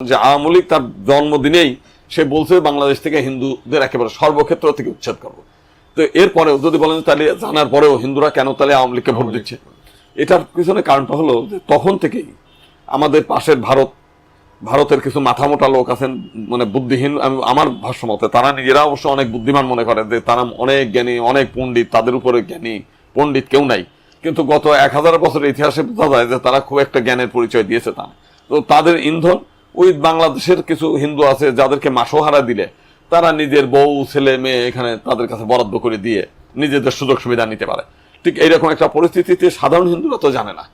যে আওয়ামী লীগ তার জন্মদিনেই সে বলছে বাংলাদেশ থেকে হিন্দুদের একেবারে সর্বক্ষেত্র থেকে উচ্ছেদ করব। তো এরপরেও যদি বলেন তাহলে জানার পরেও হিন্দুরা কেন তাহলে আওয়ামী লীগকে ভোট দিচ্ছে? এটার পিছনে কারণটা হলো যে তখন থেকেই আমাদের পাশের ভারত, ভারতের কিছু মাথামোটা লোক আছেন মানে বুদ্ধিহীন, আমি, আমার ভাষ্য মতে তারা নিজেরা অবশ্য অনেক বুদ্ধিমান মনে করে যে তারা অনেক জ্ঞানী, অনেক পণ্ডিত, তাদের উপরে জ্ঞানী, পণ্ডিত কেউ নাই। কিন্তু গত এক হাজার বছরের ইতিহাসে বোঝা যায় যে তারা খুব একটা জ্ঞানের পরিচয় দিয়েছে তা তো তাদের ইন্ধন ওই বাংলাদেশের কিছু হিন্দু আছে যাদেরকে মাসোহারা দিলে, তারা নিজের বউ, ছেলে, মেয়ে এখানে তাদের কাছে বরাদ্দ করে দিয়ে নিজেদের সুযোগ সুবিধা নিতে পারে। ঠিক এইরকম একটা পরিস্থিতিতে সাধারণ হিন্দুরা তো জানে না।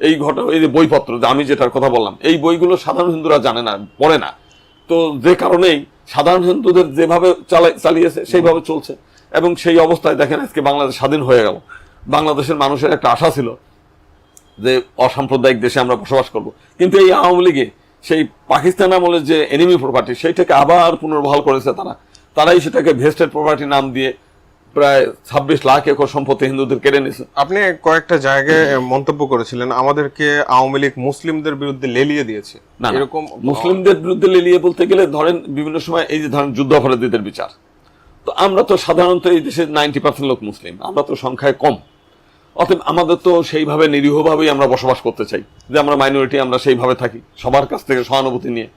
এই ঘটনা, এই যে বইপত্র, যে আমি যেটার কথা বললাম, এই বইগুলো সাধারণ হিন্দুরা জানে না, পড়ে না। তো যে কারণেই সাধারণ হিন্দুদের যেভাবে চালিয়েছে, সেইভাবে চলছে। এবং সেই অবস্থায় দেখেন আজকে বাংলাদেশ স্বাধীন হয়ে গেল। বাংলাদেশের মানুষের একটা আশা ছিল যে অসাম্প্রদায়িক দেশে আমরা বসবাস করব। কিন্তু এই আওয়ামী লীগে সেই পাকিস্তান আমলের যে এনিমি প্রপার্টি সেইটাকে আবার পুনর্বহাল করেছে তারা। তারাই সেটাকে ভেস্টেড প্রপার্টি নাম দিয়ে প্রায় ছাব্বিশ লাখ একর সম্পত্তি হিন্দুদের কেড়ে নিয়েছে। আপনি কয়েকটা জায়গায় মন্তব্য করেছিলেন আমাদেরকে আওয়ামী লীগ মুসলিমদের বিরুদ্ধে লেলিয়ে দিয়েছে। না এরকম মুসলিমদের বিরুদ্ধে লেলিয়ে বলতে গেলে ধরেন বিভিন্ন সময় এই যে ধরেন যুদ্ধ অপরাধীদের বিচার। তো আমরা তো সাধারণত এই দেশে নাইনটি পার্সেন্ট লোক মুসলিম আমরা তো সংখ্যায় কম। অতএব আমাদের তো সেইভাবে নিরীহভাবেই আমরা বসবাস করতে চাই। যে আমরা মাইনরিটি আমরা সেইভাবে থাকি, সবার কাছ থেকে সহানুভূতি নিয়ে।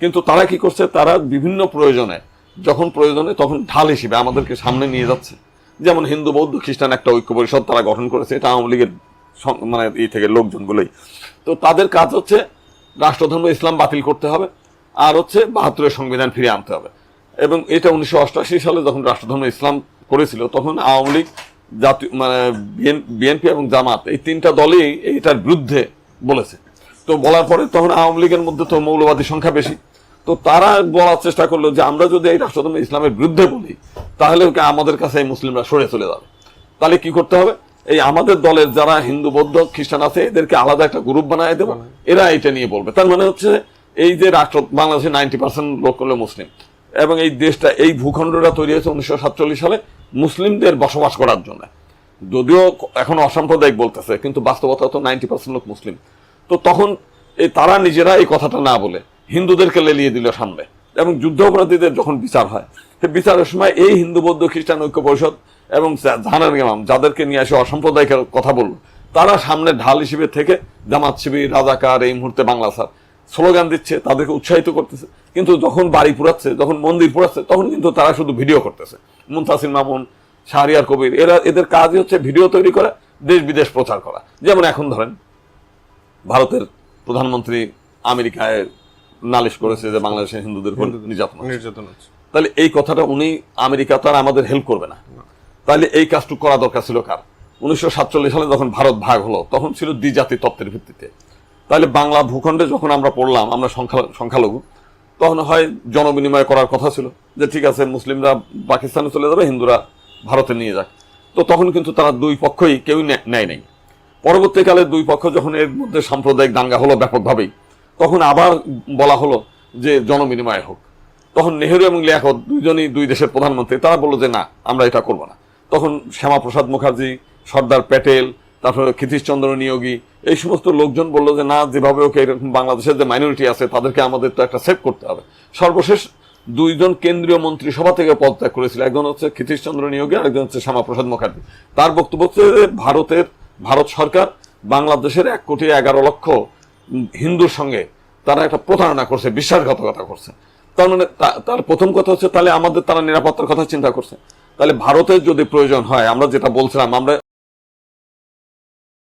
কিন্তু তারা কি করছে? তারা বিভিন্ন প্রয়োজনে, যখন প্রয়োজনে, তখন ঢাল হিসেবে আমাদেরকে সামনে নিয়ে যাচ্ছে। যেমন হিন্দু, বৌদ্ধ, খ্রিস্টান একটা ঐক্য পরিষদ তারা গঠন করেছে, এটা আওয়ামী লীগের মানে ই থেকে লোকজনগুলোই। তো তাদের কাজ হচ্ছে রাষ্ট্রধর্ম, ইসলাম বাতিল করতে হবে, আর হচ্ছে বাহাত্তরের সংবিধান ফিরে আনতে হবে। এবং এটা উনিশশো অষ্টআশি সালে যখন রাষ্ট্রধর্ম, ইসলাম করেছিল, তখন আওয়ামী লীগ জাতীয় মানে বিএনপি এবং জামাত এই তিনটা দলই এটার বিরুদ্ধে বলেছে। তো বলার পরে তখন আওয়ামী লীগের মধ্যে তো মৌলবাদী সংখ্যা বেশি। তো তারা বলার চেষ্টা করল যে আমরা যদি এই রাষ্ট্রধর্ম ইসলামের বিরুদ্ধে বলি তাহলে আমাদের কাছে এই মুসলিমরা সরে চলে যাবে। তাহলে কি করতে হবে? এই আমাদের দলের যারা হিন্দু বৌদ্ধ খ্রিস্টান আছে এদেরকে আলাদা একটা গ্রুপ বানায় দেবো। এরা এটা নিয়ে বলবে। তার মানে হচ্ছে এই যে রাষ্ট্র বাংলাদেশের নাইনটি পার্সেন্ট লোক হলো মুসলিম। এবং এই দেশটা, এই ভূখণ্ডটা তৈরি হয়েছে উনিশশো সাতচল্লিশ সালে মুসলিমদের বসবাস করার জন্য। যদিও এখন অসাম্প্রদায়িক বলতেছে, কিন্তু বাস্তবতা তো নাইনটি পার্সেন্ট লোক মুসলিম। তো তখন এই তারা নিজেরা এই কথাটা না বলে হিন্দুদেরকে লেলিয়ে দিল সামনে। এবং যুদ্ধ অপরাধীদের যখন বিচার হয়, সে বিচারের সময় এই হিন্দু, বৌদ্ধ, খ্রিস্টান ঐক্য পরিষদ এবং জাহানার ইমাম যাদেরকে নিয়ে এসে অসাম্প্রদায়িকের কথা বলল, তারা সামনে ঢাল হিসেবে থেকে জামাত শিবির, রাজাকার, এই মুহূর্তে বাংলা স্যার স্লোগান দিচ্ছে তাদেরকে উৎসাহিত করতেছে। কিন্তু যখন বাড়ি পুরাচ্ছে যখন মন্দির পুরাচ্ছে তখন কিন্তু তারা শুধু ভিডিও করতেছে। মুনতাসির মামুন শাহরিয়ার কবির এরা এদের কাজই হচ্ছে ভিডিও তৈরি করা দেশ বিদেশ প্রচার করা। যেমন এখন ধরেন ভারতের প্রধানমন্ত্রী আমেরিকায় নালিশ করেছে যে বাংলাদেশের হিন্দুদের উপর নির্যাতন নির্যাতন হচ্ছে। তাহলে এই কথাটা উনি আমেরিকা তো আর আমাদের হেল্প করবে না। তাহলে এই কাজটুকু করা দরকার ছিল কার? উনিশশো সাতচল্লিশ সালে যখন ভারত ভাগ হলো তখন ছিল দ্বিজাতি তত্ত্বের ভিত্তিতে। তাহলে বাংলা ভূখণ্ডে যখন আমরা পড়লাম, আমরা সংখ্যা, সংখ্যালঘু, তখন হয় জনবিনিময় করার কথা ছিল যে ঠিক আছে, মুসলিমরা পাকিস্তানে চলে যাবে, হিন্দুরা ভারতে নিয়ে যাক। তো তখন কিন্তু তারা দুই পক্ষই কেউই নেয় নাই। পরবর্তীকালে দুই পক্ষ যখন এর মধ্যে সাম্প্রদায়িক দাঙ্গা হলো ব্যাপকভাবেই, তখন আবার বলা হলো যে জনবিনিময় হোক। তখন নেহেরু এবং লিয়াকত দুইজনই দুই দেশের প্রধানমন্ত্রী, তারা বলল যে না, আমরা এটা করব না। তখন শ্যামাপ্রসাদ মুখার্জি, সর্দার প্যাটেল, তারপরে ক্ষিতীশচন্দ্র নিয়োগী এই সমস্ত লোকজন বলল যে, না, যেভাবে ওকে এরকম বাংলাদেশের যে মাইনরিটি আছে, তাদেরকে আমাদের তো একটা সেভ করতে হবে। সর্বশেষ দুইজন কেন্দ্রীয় মন্ত্রিসভা থেকে পদত্যাগ করেছিল। একজন হচ্ছে ক্ষিতীশচন্দ্র নিয়োগী আর একজন হচ্ছে শ্যামাপ্রসাদ মুখার্জি। তার বক্তব্য হচ্ছে যে, ভারতের, ভারত সরকার বাংলাদেশের এক কোটি এগারো লক্ষ হিন্দুর সঙ্গে তারা একটা প্রতারণা করছে, বিশ্বাসঘাতকতা করছে। তার মানে তার প্রথম কথা হচ্ছে, তাহলে আমাদের তারা নিরাপত্তার কথা চিন্তা করছে। তাহলে ভারতের যদি প্রয়োজন হয়, আমরা যেটা বলছিলাম, আমরা